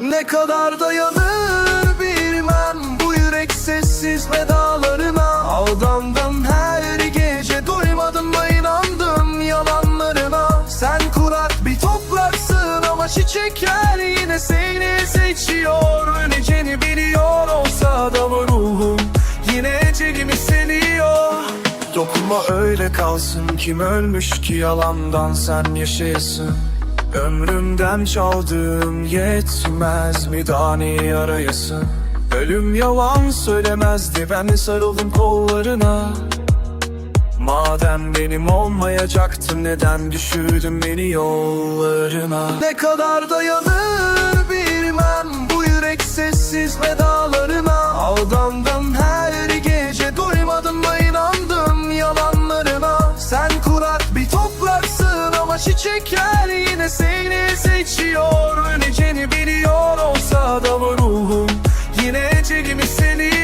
Ne kadar dayanır bilmem. Bu yürek sessiz vedalarına. Aldandım her gece. Duymadım da inandım yalanlarına. Sen kurak bir topraksın Ama çiçekler yine seni seçiyor. Öleceğini biliyor olsa da ruhum Yine ecelimi seliyor Dokunma öyle kalsın. Kim ölmüş ki yalandan sen yaşayasın Ömrümden çaldığım yetmez mi? Daha neyi arayasın. Ölüm yalan söylemezdi. Ben de sarıldım kollarına. Madem benim olmayacaktın neden düşürdün beni yollarına? Ne kadar dayanır bilmem. Bu yürek sessiz vedalarına. Aldandım her gece. Duymadım da inandım yalanlarına. Sen kurak bir topraksın ama çiçekler seni seçiyor. Öleceğini biliyor olsa da bu ruhum. Yine ecelimi seni.